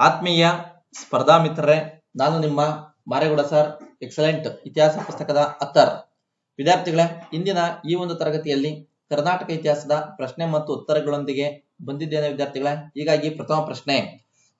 ಆತ್ಮೀಯ ಸ್ಪರ್ಧಾ ಮಿತ್ರರೇ, ನಾನು ನಿಮ್ಮ ಮಾರೇಗೌಡ ಸರ್, ಎಕ್ಸಲೆಂಟ್ ಇತಿಹಾಸ ಪುಸ್ತಕದ ಅತ್ತರ್. ವಿದ್ಯಾರ್ಥಿಗಳೇ, ಇಂದಿನ ಈ ಒಂದು ತರಗತಿಯಲ್ಲಿ ಕರ್ನಾಟಕ ಇತಿಹಾಸದ ಪ್ರಶ್ನೆ ಮತ್ತು ಉತ್ತರಗಳೊಂದಿಗೆ ಬಂದಿದ್ದೇನೆ ವಿದ್ಯಾರ್ಥಿಗಳೇ. ಹೀಗಾಗಿ ಪ್ರಥಮ ಪ್ರಶ್ನೆ.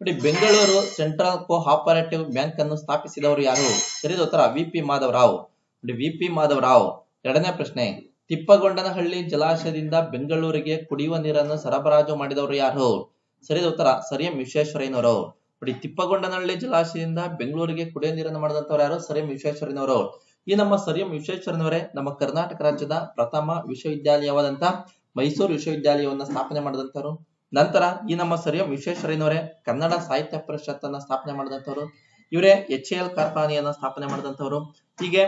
ನೋಡಿ, Bengaluru central cooperative bank ಅನ್ನು ಸ್ಥಾಪಿಸಿದವರು ಯಾರು? ಸರಿದ ಉತ್ತರ ವಿ ಪಿ ಮಾಧವರಾವ್. ನೋಡಿ ವಿ ಪಿ ಮಾಧವರಾವ್. ಎರಡನೇ ಪ್ರಶ್ನೆ. ತಿಪ್ಪಗೊಂಡನಹಳ್ಳಿ ಜಲಾಶಯದಿಂದ ಬೆಂಗಳೂರಿಗೆ ಕುಡಿಯುವ ನೀರನ್ನು ಸರಬರಾಜು ಮಾಡಿದವರು ಯಾರು? ಸರಿದ ಉತ್ತರ ಸರಿ ಎಂ ವಿಶ್ವೇಶ್ವರಯ್ಯನವರು. ನೋಡಿ, ತಿಪ್ಪಗೊಂಡನಹಳ್ಳಿ ಜಲಾಶಯದಿಂದ ಬೆಂಗಳೂರಿಗೆ ಕುಡಿಯುವ ನೀರನ್ನು ಮಾಡಿದಂತವ್ರು ಯಾರು? ಸರಿ ಎಂ ವಿಶ್ವೇಶ್ವರಯ್ಯನವರು. ಈ ನಮ್ಮ ಸರಿ ಎಂ ವಿಶ್ವೇಶ್ವರಯ್ಯನವರೇ ನಮ್ಮ ಕರ್ನಾಟಕ ರಾಜ್ಯದ ಪ್ರಥಮ ವಿಶ್ವವಿದ್ಯಾಲಯವಾದಂತ ಮೈಸೂರು ವಿಶ್ವವಿದ್ಯಾಲಯವನ್ನ ಸ್ಥಾಪನೆ ಮಾಡಿದಂತವರು ನಂತರ ಈ ನಮ್ಮ ಸರಿ ಎಂ ವಿಶ್ವೇಶ್ವರಯ್ಯನವರೇ ಕನ್ನಡ ಸಾಹಿತ್ಯ ಪರಿಷತ್ ಅನ್ನ ಸ್ಥಾಪನೆ ಮಾಡಿದಂತವರು ಇವರೇ ಎಚ್ ಎಲ್ ಕಾರ್ಖಾನೆಯನ್ನ ಸ್ಥಾಪನೆ ಮಾಡಿದಂತವರು ಹೀಗೆ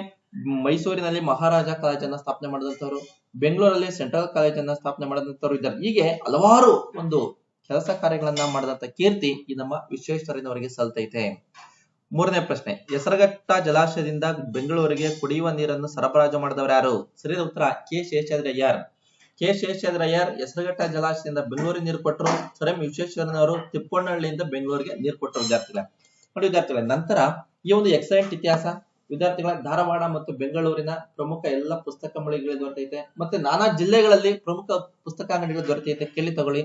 ಮೈಸೂರಿನಲ್ಲಿ ಮಹಾರಾಜ ಕಾಲೇಜನ್ನ ಸ್ಥಾಪನೆ ಮಾಡಿದಂತವರು ಬೆಂಗಳೂರಲ್ಲಿ ಸೆಂಟ್ರಲ್ ಕಾಲೇಜನ್ನ ಸ್ಥಾಪನೆ ಮಾಡಿದಂತವರು ಇದ್ದಾರೆ. ಹೀಗೆ ಹಲವಾರು ಒಂದು ಕೆಲಸ ಕಾರ್ಯಗಳನ್ನ ಮಾಡಿದಂತ ಕೀರ್ತಿ ಈ ನಮ್ಮ ವಿಶ್ವೇಶ್ವರಯ್ಯನವರಿಗೆ ಸಲ್ತೈತೆ. ಮೂರನೇ ಪ್ರಶ್ನೆ, ಹೆಸರಘಟ್ಟ ಜಲಾಶಯದಿಂದ ಬೆಂಗಳೂರಿಗೆ ಕುಡಿಯುವ ನೀರನ್ನು ಸರಬರಾಜು ಮಾಡಿದವರು ಯಾರು? ಸರಿಯಾದ ಉತ್ತರ, ಕೆ. ಶೇಷಾದ್ರಯ್ಯರ್ ಕೆ. ಶೇಷಾದ್ರಯ್ಯರ್ ಹೆಸರಘಟ್ಟ ಜಲಾಶಯದಿಂದ ಬೆಂಗಳೂರಿಗೆ ನೀರು ಕೊಟ್ಟರು. ಸರ್ ಎಂ ವಿಶ್ವೇಶ್ವರನವರು ತಿಪ್ಪಣ್ಣಹಳ್ಳಿಯಿಂದ ಬೆಂಗಳೂರಿಗೆ ನೀರು ಕೊಟ್ಟರು. ವಿದ್ಯಾರ್ಥಿಗಳ, ನೋಡಿ ವಿದ್ಯಾರ್ಥಿಗಳ, ನಂತರ ಈ ಒಂದು ಎಕ್ಸಲೆಂಟ್ ಇತಿಹಾಸ ವಿದ್ಯಾರ್ಥಿಗಳ ಧಾರವಾಡ ಮತ್ತು ಬೆಂಗಳೂರಿನ ಪ್ರಮುಖ ಎಲ್ಲ ಪುಸ್ತಕ ಮಳಿಗೆಗಳು ದೊರೆತೈತೆ. ಮತ್ತೆ ನಾನಾ ಜಿಲ್ಲೆಗಳಲ್ಲಿ ಪ್ರಮುಖ ಪುಸ್ತಕ ಅಂಗಡಿಗಳು ದೊರೆತೈತೆ. ಕೇಳಿ ತಗೊಳ್ಳಿ.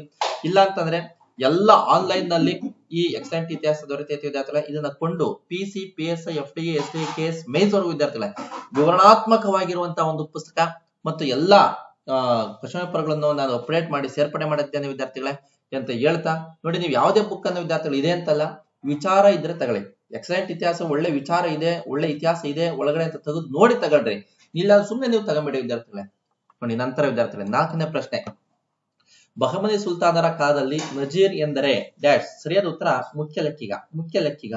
ಇಲ್ಲ ಅಂತಂದ್ರೆ ಎಲ್ಲ ಆನ್ಲೈನ್ನಲ್ಲಿ ಈ ಎಕ್ಸಲೆಂಟ್ ಇತಿಹಾಸ ದೊರೆತೈತೆ ವಿದ್ಯಾರ್ಥಿಗಳ. ಇದನ್ನ ಕೊಂಡು P C P S I F D S D K S ಮೇನ್ಸ್ವರೆಗೂ ವಿದ್ಯಾರ್ಥಿಗಳ ವಿವರಣಾತ್ಮಕವಾಗಿರುವಂತಹ ಒಂದು ಪುಸ್ತಕ ಮತ್ತು ಎಲ್ಲಾ ಕ್ವಶನ್ ಪೇಪರ್ಗಳನ್ನು ನಾನು ಅಪ್ಡೇಟ್ ಮಾಡಿ ಸೇರ್ಪಡೆ ಮಾಡಿದ್ದೇನೆ ವಿದ್ಯಾರ್ಥಿಗಳೇ ಅಂತ ಹೇಳ್ತಾ. ನೋಡಿ, ನೀವು ಯಾವುದೇ ಬುಕ್ ಅನ್ನು ವಿದ್ಯಾರ್ಥಿಗಳು ಇದೆ ಅಂತಲ್ಲ, ವಿಚಾರ ಇದ್ರೆ ತಗೊಳ್ಳಿ. ಎಕ್ಸಲೆಂಟ್ ಇತಿಹಾಸ, ಒಳ್ಳೆ ವಿಚಾರ ಇದೆ, ಒಳ್ಳೆ ಇತಿಹಾಸ ಇದೆ, ಒಳಗಡೆ ಅಂತ ತೆಗೆದು ನೋಡಿ ತಗೊಳ್ರಿ. ಇಲ್ಲ ಸುಮ್ಮನೆ ನೀವು ತಗೊಂಬಿಡಿ ವಿದ್ಯಾರ್ಥಿಗಳೇ. ನೋಡಿ, ನಂತರ ವಿದ್ಯಾರ್ಥಿಗಳೇ, ನಾಲ್ಕನೇ ಪ್ರಶ್ನೆ. ಬಹಮನಿ ಸುಲ್ತಾನರ ಕಾಲದಲ್ಲಿ ನಜೀರ್ ಎಂದರೆ ಡ್ಯಾಶ್ ಸರಿಯಾದ ಉತ್ತರ, ಮುಖ್ಯ ಲೆಕ್ಕಿಗ ಮುಖ್ಯ ಲೆಕ್ಕಿಗ.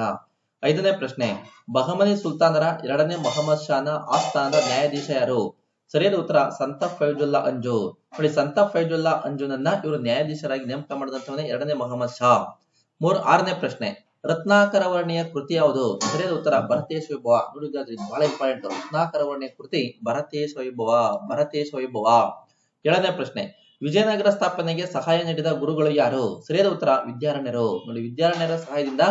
ಐದನೇ ಪ್ರಶ್ನೆ. ಬಹಮನಿ ಸುಲ್ತಾನರ ಎರಡನೇ ಮೊಹಮ್ಮದ್ ಶಾನ ಆಸ್ಥಾನದ ನ್ಯಾಯಾಧೀಶ ಯಾರು? ಸರಿಯಾದ ಉತ್ತರ, ಸಂತ ಫೈಜುಲ್ಲಾ ಅಂಜು. ನೋಡಿ, ಸಂತ ಫೈಜುಲ್ಲಾ ಅಂಜುನನ್ನ ಇವರು ನ್ಯಾಯಾಧೀಶರಾಗಿ ನೇಮಕ ಮಾಡಿದಂತವನೇ ಎರಡನೇ ಮೊಹಮ್ಮದ್ ಶಾ. ಮೂರ್, ಆರನೇ ಪ್ರಶ್ನೆ. ರತ್ನಾಕರ ವರ್ಣೀಯ ಕೃತಿ ಯಾವುದು? ಸರಿಯಾದ ಉತ್ತರ, ಭರತೇಶ ವೈಭವ. ನೋಡಿದ್ರೆ ಬಹಳ ಇಂಪಾರ್ಟೆಂಟ್ ರತ್ನಾಕರ ವರ್ಣೀಯ ಕೃತಿ, ಭರತೇಶ ವೈಭವ ಭರತೇಶ ವೈಭವ. ಏಳನೇ ಪ್ರಶ್ನೆ. ವಿಜಯನಗರ ಸ್ಥಾಪನೆಗೆ ಸಹಾಯ ನೀಡಿದ ಗುರುಗಳು ಯಾರು? ಸರಿಯಾದ ಉತ್ತರ, ವಿದ್ಯಾರಣ್ಯರು. ನೋಡಿ, ವಿದ್ಯಾರಣ್ಯರ ಸಹಾಯದಿಂದ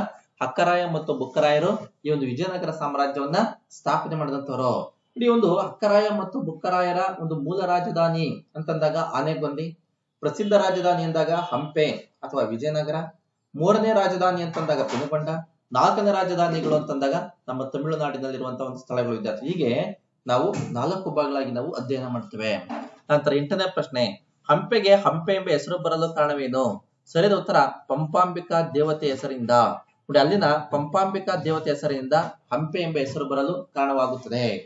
ಹಕ್ಕರಾಯ ಮತ್ತು ಬುಕ್ಕರಾಯರು ಈ ಒಂದು ವಿಜಯನಗರ ಸಾಮ್ರಾಜ್ಯವನ್ನ ಸ್ಥಾಪನೆ ಮಾಡಿದಂತವರು. ಈ ಒಂದು ಹಕ್ಕರಾಯ ಮತ್ತು ಬುಕ್ಕರಾಯರ ಒಂದು ಮೂಲ ರಾಜಧಾನಿ ಅಂತಂದಾಗ ಆನೆಗೊಂದಿ, ಪ್ರಸಿದ್ಧ ರಾಜಧಾನಿ ಅಂದಾಗ ಹಂಪೆ ಅಥವಾ ವಿಜಯನಗರ. ಮೂರನೇ ರಾಜಧಾನಿ ಅಂತಂದಾಗ ಪೆನುಗೊಂಡ ನಾಲ್ಕನೇ ರಾಜಧಾನಿಗಳು ಅಂತಂದಾಗ ನಮ್ಮ ತಮಿಳುನಾಡಿನಲ್ಲಿರುವಂತಹ ಒಂದು ಸ್ಥಳಗಳು ವಿದ್ಯಾರ್ಥಿ ಹೀಗೆ ನಾವು ನಾಲ್ಕು ಭಾಗಗಳಾಗಿ ನಾವು ಅಧ್ಯಯನ ಮಾಡ್ತೇವೆ. ನಂತರ ಎಂಟನೇ ಪ್ರಶ್ನೆ, ಹಂಪೆಗೆ ಹಂಪೆ ಎಂಬ ಹೆಸರು ಬರಲು ಕಾರಣವೇನು? ಸರಿಯಾದ ಉತ್ತರ, ಪಂಪಾಂಬಿಕಾ ದೇವತೆ ಹೆಸರಿಂದ. ನೋಡಿ, ಅಲ್ಲಿನ ಪಂಪಾಂಬಿಕಾ ದೇವತೆ ಹೆಸರಿನಿಂದ ಹಂಪೆ ಎಂಬ ಹೆಸರು ಬರಲು ಕಾರಣವಾಗುತ್ತದೆ.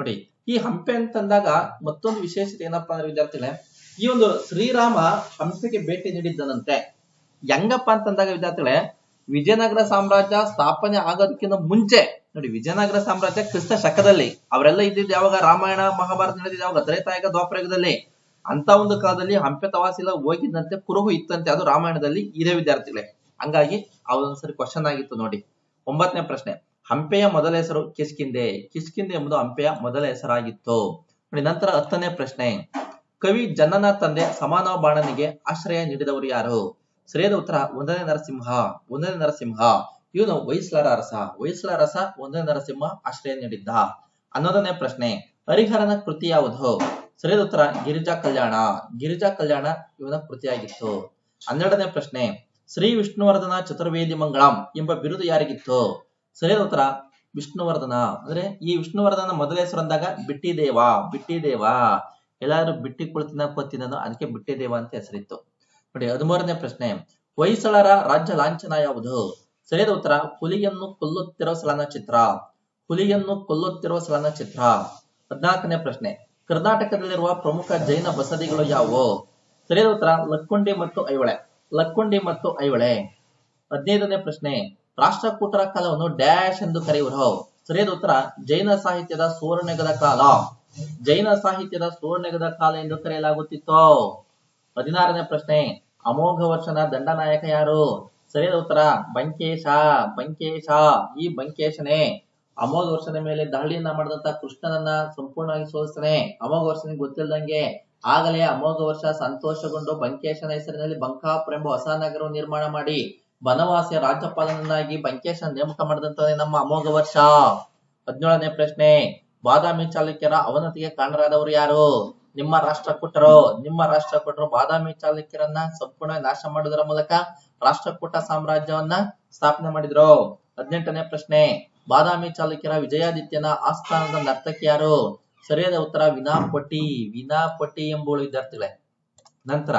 ನೋಡಿ, ಈ ಹಂಪೆ ಅಂತಂದಾಗ ಮತ್ತೊಂದು ವಿಶೇಷತೆ ಏನಪ್ಪಾ ಅಂದ್ರೆ ವಿದ್ಯಾರ್ಥಿಗಳೇ, ಈ ಒಂದು ಶ್ರೀರಾಮ ಹಂಪೆಗೆ ಭೇಟಿ ನೀಡಿದ್ದನಂತೆ. ಹೆಂಗಪ್ಪ ಅಂತಂದಾಗ ವಿದ್ಯಾರ್ಥಿಗಳೇ, ವಿಜಯನಗರ ಸಾಮ್ರಾಜ್ಯ ಸ್ಥಾಪನೆ ಆಗೋದಕ್ಕಿಂತ ಮುಂಚೆ, ನೋಡಿ ವಿಜಯನಗರ ಸಾಮ್ರಾಜ್ಯ ಕ್ರಿಸ್ತ ಶಕದಲ್ಲಿ, ಅವರೆಲ್ಲ ಇದ್ದಿದ್ದು ಯಾವಾಗ ರಾಮಾಯಣ, ಮಹಾಭಾರತ ನಡೆದಿದ್ದು ಯಾವಾಗ ದ್ರೈತಾಯಕ ದ್ವಾಪರಯುಗದಲ್ಲಿ, ಅಂತ ಒಂದು ಕಾಲದಲ್ಲಿ ಹಂಪೆ ತವಾಸಿಲ ಹೋಗಿದ್ದಂತೆ ಕುರುಹು ಇತ್ತಂತೆ, ಅದು ರಾಮಾಯಣದಲ್ಲಿ ಇದೆ ವಿದ್ಯಾರ್ಥಿಗಳೇ. ಹಂಗಾಗಿ ಅವದೊಂದ್ಸರಿ ಕ್ವಶನ್ ಆಗಿತ್ತು ನೋಡಿ. ಒಂಬತ್ತನೇ ಪ್ರಶ್ನೆ, ಹಂಪೆಯ ಮೊದಲ ಹೆಸರು ಕಿಷ್ಕಿಂದೆ ಕಿಷ್ಕಿಂದೆ ಎಂಬುದು ಹಂಪೆಯ ಮೊದಲ ಹೆಸರಾಗಿತ್ತು. ನೋಡಿ, ನಂತರ ಹತ್ತನೇ ಪ್ರಶ್ನೆ, ಕವಿ ಜನನ ತಂದೆ ಸಮಾನ ಬಾಣನಿಗೆ ಆಶ್ರಯ ನೀಡಿದವರು ಯಾರು? ಸರಿಯಾದ ಉತ್ತರ ಒಂದನೇ ನರಸಿಂಹ ಒಂದನೇ ನರಸಿಂಹ. ಇವನು ಹೊಯ್ಸಳರ ರಸ ಹೊಯ್ಸಳ ರಸ ಒಂದನೇ ನರಸಿಂಹ ಆಶ್ರಯ ನೀಡಿದ್ದ. ಹನ್ನೊಂದನೇ ಪ್ರಶ್ನೆ ಹರಿಹರನ ಕೃತಿ ಯಾವುದು? ಸರಿಯಾದ ಉತ್ತರ, ಗಿರಿಜಾ ಕಲ್ಯಾಣ. ಗಿರಿಜಾ ಕಲ್ಯಾಣ ಇವನ ಕೃತಿಯಾಗಿತ್ತು. ಹನ್ನೆರಡನೇ ಪ್ರಶ್ನೆ, ಶ್ರೀ ವಿಷ್ಣುವರ್ಧನ ಚತುರ್ವೇದಿ ಮಂಗಳಂ ಎಂಬ ಬಿರುದು ಯಾರಿಗಿತ್ತು? ಸರಿಯಾದ ಉತ್ತರ, ವಿಷ್ಣುವರ್ಧನ. ಅಂದ್ರೆ ಈ ವಿಷ್ಣುವರ್ಧನ ಮೊದಲ ಹೆಸರು ಅಂದಾಗ ಬಿಟ್ಟಿದೇವ ಬಿಟ್ಟಿದೇವ. ಎಲ್ಲಾರು ಬಿಟ್ಟಿ ಕುಳಿತಿನ ಕೊತ್ತಿನನು ಅದಕ್ಕೆ ಬಿಟ್ಟಿದೇವ ಅಂತ ಹೆಸರಿತ್ತು. ನೋಡಿ, ಹದಿಮೂರನೇ ಪ್ರಶ್ನೆ. ಹೊಯ್ಸಳರ ರಾಜ್ಯ ಲಾಂಛನ ಯಾವುದು? ಸರಿಯಾದ ಉತ್ತರ, ಹುಲಿಯನ್ನು ಕೊಲ್ಲುತ್ತಿರುವ ಚಲನಚಿತ್ರ. ಹುಲಿಯನ್ನು ಕೊಲ್ಲುತ್ತಿರುವ ಚಲನಚಿತ್ರ. ಹದಿನಾಲ್ಕನೇ ಪ್ರಶ್ನೆ. ಕರ್ನಾಟಕದಲ್ಲಿರುವ ಪ್ರಮುಖ ಜೈನ ಬಸದಿಗಳು ಯಾವುವು? ಸರಿಯಾದ ಉತ್ತರ, ಲಕ್ಕುಂಡಿ ಮತ್ತು ಐಹೊಳೆ. ಲಕ್ಕುಂಡಿ ಮತ್ತು ಐಹೊಳೆ. ಹದಿನೈದನೇ ಪ್ರಶ್ನೆ. ರಾಷ್ಟ್ರಕೂಟರ ಕಾಲವನ್ನು ಡ್ಯಾಶ್ ಎಂದು ಕರೆಯುವರು. ಸರಿಯಾದ ಉತ್ತರ, ಜೈನ ಸಾಹಿತ್ಯದ ಸುವರ್ಣಗದ ಕಾಲ. ಜೈನ ಸಾಹಿತ್ಯದ ಸುವರ್ಣಗದ ಕಾಲ ಎಂದು ಕರೆಯಲಾಗುತ್ತಿತ್ತು. ಹದಿನಾರನೇ ಪ್ರಶ್ನೆ. ಅಮೋಘ ವರ್ಷನ ದಂಡನಾಯಕ ಯಾರು? ಸರಿಯಾದ ಉತ್ತರ, ಬಂಕೇಶ ಬಂಕೇಶ, ಈ ಬಂಕೇಶನೇ. ಅಮೋಘ ವರ್ಷದ ಮೇಲೆ ದಾಳಿಯನ್ನ ಮಾಡಿದಂತ ಕೃಷ್ಣನನ್ನ ಸಂಪೂರ್ಣವಾಗಿ ಸೋಲಿಸ್ತಾನೆ. ಅಮೋಘ ವರ್ಷನಿಗೆ ಗೊತ್ತಿಲ್ದಂಗೆ ಆಗಲೇ ಅಮೋಘ ವರ್ಷ ಸಂತೋಷಗೊಂಡು ಬಂಕೇಶನ ಹೆಸರಿನಲ್ಲಿ ಬಂಕಾಪುರ ಎಂಬ ಹೊಸ ನಗರವನ್ನು ನಿರ್ಮಾಣ ಮಾಡಿ ಬನವಾಸಿಯ ರಾಜ್ಯಪಾಲನನ್ನಾಗಿ ಬಂಕೇಶ ನೇಮಕ ಮಾಡಿದಂತ ನಮ್ಮ ಅಮೋಘ ವರ್ಷ. ಹದಿನೇಳನೇ ಪ್ರಶ್ನೆ, ಬಾದಾಮಿ ಚಾಲುಕ್ಯರ ಅವನತಿಗೆ ಕಾರಣರಾದವರು ಯಾರು? ನಿಮ್ಮ ರಾಷ್ಟ್ರಕೂಟರು ನಿಮ್ಮ ರಾಷ್ಟ್ರಕೂಟರು ಬಾದಾಮಿ ಚಾಲುಕ್ಯರನ್ನ ಸಂಪೂರ್ಣ ನಾಶ ಮಾಡುವುದರ ಮೂಲಕ ರಾಷ್ಟ್ರಕೂಟ ಸಾಮ್ರಾಜ್ಯವನ್ನ ಸ್ಥಾಪನೆ ಮಾಡಿದ್ರು. ಹದಿನೆಂಟನೇ ಪ್ರಶ್ನೆ, ಬಾದಾಮಿ ಚಾಲುಕ್ಯರ ವಿಜಯಾದಿತ್ಯನ ಆಸ್ಥಾನದ ನರ್ತಕಿ ಯಾರು? ಸರಿಯಾದ ಉತ್ತರ ವಿನಾಪಟಿ ವಿನಾಪಟಿ ಎಂಬುಳು ವಿದ್ಯಾರ್ಥಿಗಳೇ. ನಂತರ,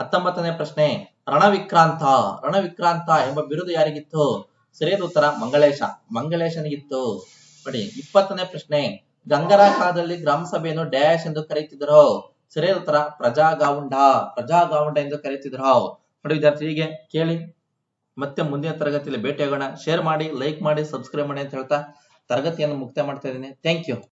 ಹತ್ತೊಂಬತ್ತನೇ ಪ್ರಶ್ನೆ, ರಣವಿಕ್ರಾಂತ. ರಣವಿಕ್ರಾಂತ ಎಂಬ ಬಿರುದು ಯಾರಿಗಿತ್ತು? ಸರಿಯಾದ ಉತ್ತರ, ಮಂಗಳೇಶ. ಮಂಗಳೇಶನಿಗಿತ್ತು. ನೋಡಿ, ಇಪ್ಪತ್ತನೇ ಪ್ರಶ್ನೆ ಗಂಗರ ಕಾಲದಲ್ಲಿ ಗ್ರಾಮ ಸಭೆಯನ್ನು ಡ್ಯಾಶ್ ಎಂದು ಕರೆಯುತ್ತಿದ್ದರು. ಸರಿಯಾದ ಉತ್ತರ, ಪ್ರಜಾಗಾವುಂಡ ಪ್ರಜಾಗಾವುಂಡ ಎಂದು ಕರೆಯುತ್ತಿದ್ರು ನೋಡಿ ವಿದ್ಯಾರ್ಥಿ, ಹೀಗೆ ಕೇಳಿ ಮತ್ತೆ ಮುಂದಿನ ತರಗತಿಯಲ್ಲಿ ಭೇಟಿಯಾಗೋಣ. ಶೇರ್ ಮಾಡಿ ಲೈಕ್ ಮಾಡಿ ಸಬ್ಸ್ಕ್ರೈಬ್ ಮಾಡಿ ಅಂತ ಹೇಳ್ತಾ ತರಗತಿಯನ್ನು ಮುಕ್ತಾಯ ಮಾಡ್ತಾ ಇದ್ದೀನಿ. Thank you